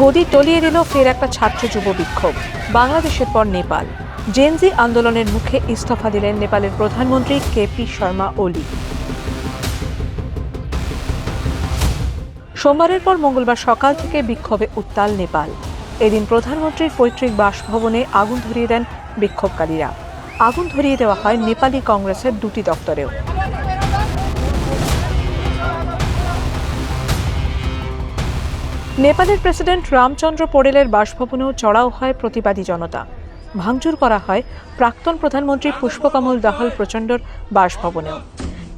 গদি টলিয়ে দিল ফের একটা ছাত্র যুব বিক্ষোভ। বাংলাদেশের পর নেপাল। জেনজি আন্দোলনের মুখে ইস্তফা দিলেন নেপালের প্রধানমন্ত্রী কেপি শর্মা ওলি। সোমবারের পর মঙ্গলবার সকাল থেকে বিক্ষোভে উত্তাল নেপাল। এদিন প্রধানমন্ত্রীর পৈতৃক বাসভবনে আগুন ধরিয়ে দেন বিক্ষোভকারীরা। আগুন ধরিয়ে দেওয়া হয় নেপালি কংগ্রেসের দুটি দপ্তরেও। নেপালের প্রেসিডেন্ট রামচন্দ্র পোড়েলের বাসভবনেও চড়াও হয় প্রতিবাদী জনতা। ভাঙচুর করা হয় প্রাক্তন প্রধানমন্ত্রী পুষ্পকমল দাহাল প্রচণ্ডর বাসভবনেও।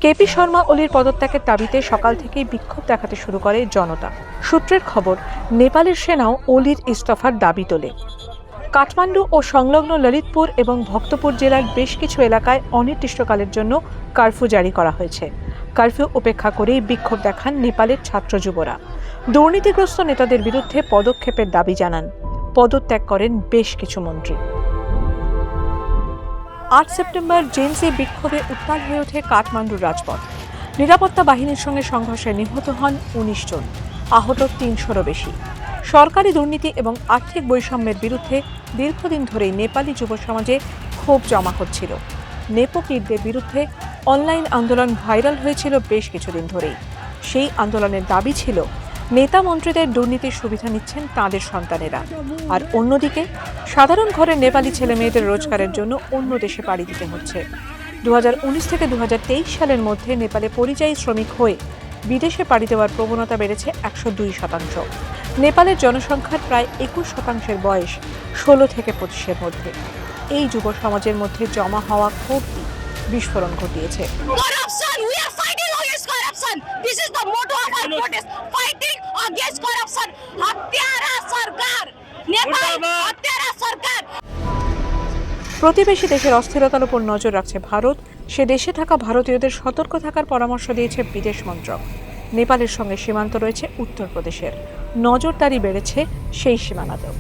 কেপি শর্মা ওলির পদত্যাগের দাবিতে সকাল থেকেই বিক্ষোভ দেখাতে শুরু করে জনতা। সূত্রের খবর, নেপালের সেনাও ওলির ইস্তফার দাবি তোলে। কাঠমান্ডু ও সংলগ্ন ললিতপুর এবং ভক্তপুর জেলার বেশ কিছু এলাকায় অনির্দিষ্টকালের জন্য কারফিউ জারি করা হয়েছে। কারফিউ উপেক্ষা করেই বিক্ষোভ দেখান নেপালের ছাত্র যুবরা। দুর্নীতিগ্রস্ত নেতাদের বিরুদ্ধে পদক্ষেপের দাবি জানান। পদত্যাগ করেন বেশ কিছু মন্ত্রী। আট সেপ্টেম্বর জেমসে বিক্ষোভে উত্তাল হয়ে ওঠে কাঠমান্ডুর রাজপথ। নিরাপত্তা বাহিনীর সঙ্গে সংঘর্ষে নিহত হন উনিশ জন। আহত তিনশোরও বেশি। সরকারি দুর্নীতি এবং আর্থিক বৈষম্যের বিরুদ্ধে দীর্ঘদিন ধরেই নেপালি যুব সমাজে ক্ষোভ জমা হচ্ছিল। নেপোকিটদের বিরুদ্ধে অনলাইন আন্দোলন ভাইরাল হয়েছিল বেশ কিছুদিন ধরেই। সেই আন্দোলনের দাবি ছিল নেতা মন্ত্রীদের দুর্নীতির সুবিধা নিচ্ছেন তাঁদের সন্তানেরা। আর অন্যদিকে সাধারণ ঘরের নেপালি ছেলে মেয়েদের রোজগারের জন্য অন্য দেশে পাড়ি দিতে হচ্ছে। দু হাজার উনিশ থেকে দু হাজার তেইশ সালের মধ্যে নেপালে পরিযায়ী শ্রমিক হয়ে বিদেশে পাড়ি দেওয়ার প্রবণতা বেড়েছে একশো দুই শতাংশ। নেপালের জনসংখ্যার প্রায় একুশ শতাংশের বয়স ষোলো থেকে পঁচিশের মধ্যে। এই যুব সমাজের মধ্যে জমা হওয়া ক্ষোভটি বিস্ফোরণ ঘটিয়েছে। against corruption. Hatyara Sarkar. Nepal Hatyara Sarkar. প্রতিবেশী দেশের অস্থিরতার উপর নজর রাখছে ভারত সে দেশে থাকা ভারতীয়দের সতর্ক থাকার পরামর্শ দিয়েছে বিদেশ মন্ত্রক নেপালের সঙ্গে সীমান্ত রয়েছে উত্তরপ্রদেশের নজরদারি বেড়েছে সেই সীমানাতেও